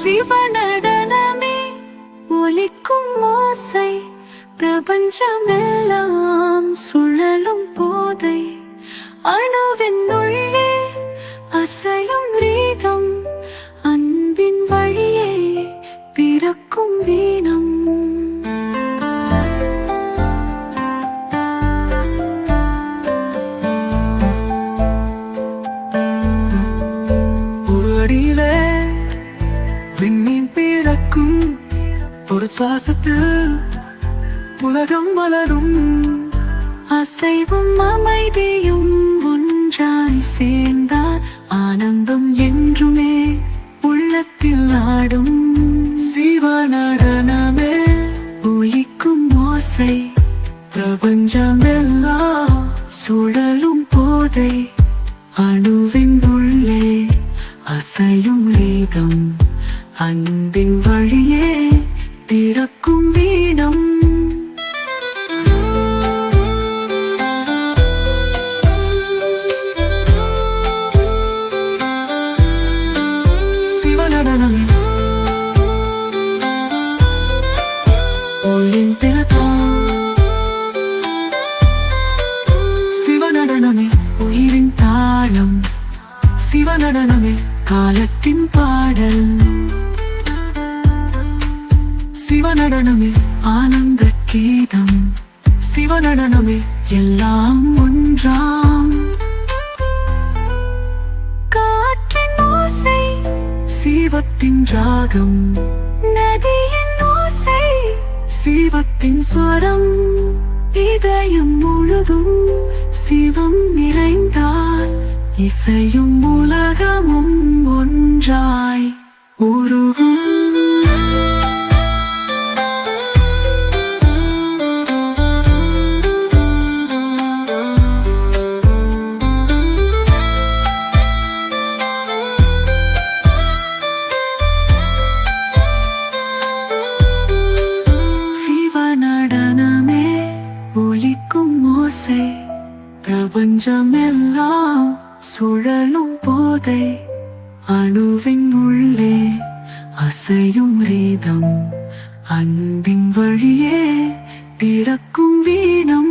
சிவநடனமே ஒலிக்கும் ஓசை பிரபஞ்சமெல்லாம் சுழலும் போதை. அணுவின் ஒரு சுவாசத்தில் உலகம் வளரும் அசைவும் அமைதியும் ஒன்றாய் சேர்ந்தார் ஆனந்தம் என்றுமே உள்ளத்தில் ஆடும். சிவ நடனமே ஒலிக்கும் ஓசை பிரபஞ்சமெல்லாம் சுழலும் போதை அணுவின் உள்ளே அசையும் வேகம் அன்பின் வழியே சிவ உயிரின் தாளம் சிவ காலத்தின் பாடல். ஆனந்த கீதம் சிவநடனமே எல்லாம் ஒன்றாம் சீவத்தின் ராகம். நதியின் ஓசை. சீவத்தின் ஸ்வரம். இதயம் முழுதும் சிவம் நிறைந்தால் இசையும் உலகமும் ஓசை பிரபஞ்சமெல்லாம் சுழலும் போதை அணுவின் உள்ளே அசையும் ரீதம் அன்பின் வழியே பிறக்கும் வீணம்